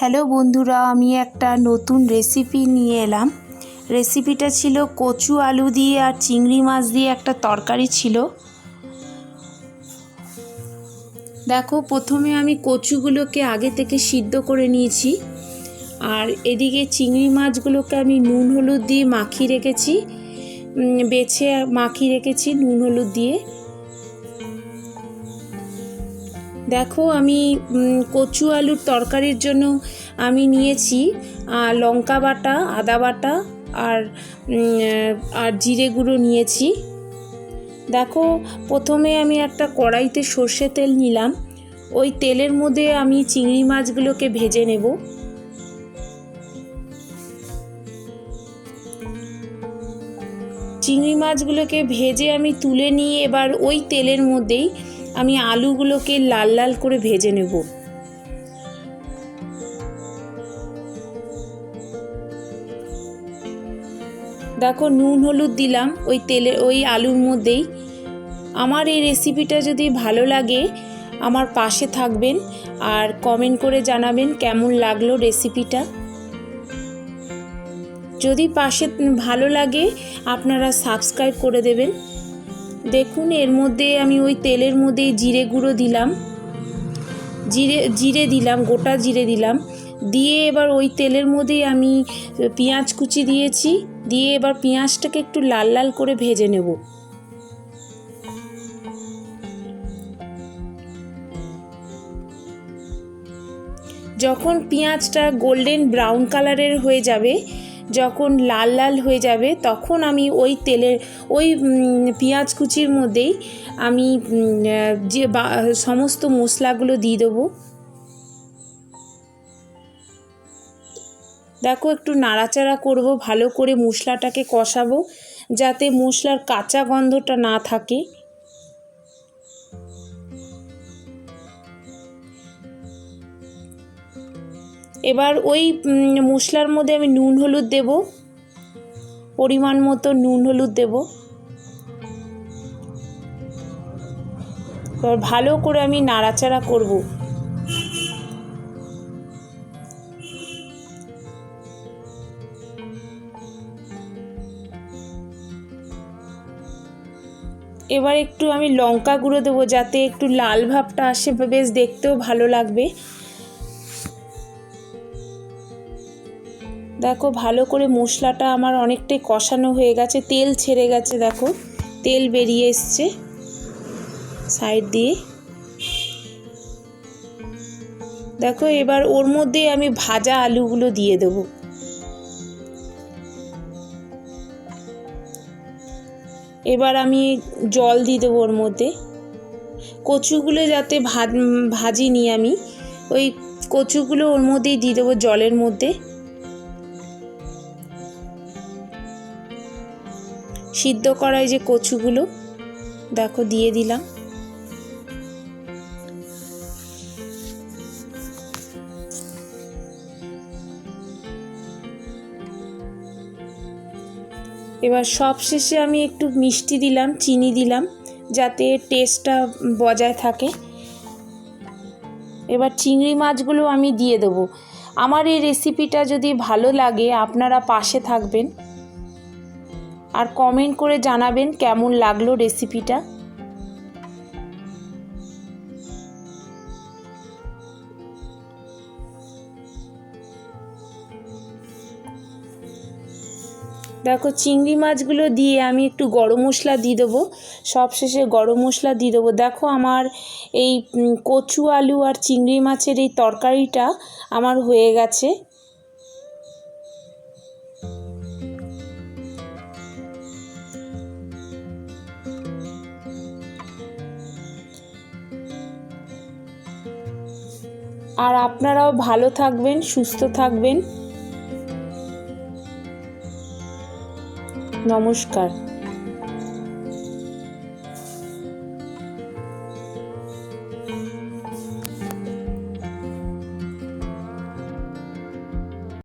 Hello বন্ধুরা, আমি একটা নতুন রেসিপি নিয়ে এলাম। রেসিপিটা ছিল কচু আলু দিয়ে আর চিংড়ি মাছ দিয়ে একটা তরকারি ছিল। দেখো, প্রথমে আমি কচুগুলোকে আগে থেকে সিদ্ধ করে নিয়েছি। আর এদিকে চিংড়ি মাছগুলোকে আমি নুন হলুদ দিয়ে মাখিয়ে রেখেছি। বেছে মাখিয়ে রেখেছি নুন হলুদ দিয়ে। দেখো, আমি কচু আলুর তরকারির জন্য আমি নিয়েছি লঙ্কা বাটা, আদা বাটা আর আর জিরে গুঁড়ো নিয়েছি। দেখো, প্রথমে আমি একটা কড়াইতে সর্ষে তেল নিলাম। ওই তেলের মধ্যে আমি চিংড়ি মাছগুলোকে ভেজে নেব। চিংড়ি মাছগুলোকে ভেজে আমি তুলে নিয়ে এবার ওই তেলের মধ্যেই আমি আলুগুলোকে লাল লাল করে ভেজে নেব। দেখো, নুন, হলুদ দিলাম ওই তেলে, ওই আলুর মধ্যেই। আমার এই রেসিপিটা যদি ভালো লাগে, আমার পাশে থাকবেন আর কমেন্ট করে জানাবেন কেমন লাগল রেসিপিটা যদি পাশে ভালো লাগে, আপনারা সাবস্ক্রাইব করে দেবেন। দেখুন, এর মধ্যে আমি ওই তেলের মধ্যে জিরে গুঁড়ো দিলাম। জিরে জিরে দিলাম, গোটা জিরে দিলাম। দিয়ে এবার ওই তেলের মধ্যেই আমি পেঁয়াজ কুচি দিয়েছি। দিয়ে এবার পেঁয়াজটাকে একটু লাল লাল করে ভেজে নেব। যখন পেঁয়াজটা গোল্ডেন ব্রাউন কালারের হয়ে যাবে যখন লাল লাল হয়ে যাবে, তখন আমি ওই তেলের, ওই পেঁয়াজ কুচির মধ্যেই আমি যে সমস্ত মশলাগুলো দিয়ে দেবো। দেখো একটু নাড়াচাড়া করব, ভালো করে মশলাটাকে কষাবো, যাতে মশলার কাঁচা গন্ধটা না থাকে। এবার ওই মশলার মধ্যে আমি নুন হলুদ দেব। পরিমাণ মতো নুন হলুদ দেব। এবার ভালো করে আমি নাড়াচাড়া করব। এবার একটু আমি লঙ্কা গুঁড়ো দেবো যাতে একটু লাল ভাবটা আসে বেশ দেখতেও ভালো লাগবে। দেখো, ভালো করে মশলাটা আমার অনেকটাই কষানো হয়ে গেছে, তেল ছেড়ে গেছে, দেখো, তেল বেরিয়ে এসছে সাইড দিয়ে। দেখো, এবার ওর মধ্যে আমি ভাজা আলুগুলো দিয়ে দেবো। এবার আমি জল দিয়ে দেবো ওর মধ্যে। কচুগুলো যাতে ভাজ, ভাজিনি আমি, ওই কচুগুলো ওর মধ্যেই দিয়ে দেবো জলের মধ্যে। সিদ্ধ করাই যে কচুগুলো, দেখো দিয়ে দিলাম। এবার সব শেষে আমি একটু মিষ্টি দিলাম, চিনি দিলাম, যাতে টেস্টটা বজায় থাকে। এবার চিংড়ি মাছগুলো আমি দিয়ে দেবো। আমার এই রেসিপিটা যদি ভালো লাগে, আপনারা পাশে থাকবেন। আর কমেন্ট করে জানাবেন কেমন লাগল রেসিপিটা দেখো চিংড়ি মাছগুলো দিয়ে আমি একটু গরম মশলা দিয়ে দেবো। সবশেষে গরম মশলা দিয়ে দেবো। দেখো আমার এই কচু আলু আর চিংড়ি মাছের এই তরকারিটা আমার হয়ে গেছে। আর আপনারাও ভালো থাকবেন সুস্থ থাকবেন। নমস্কার।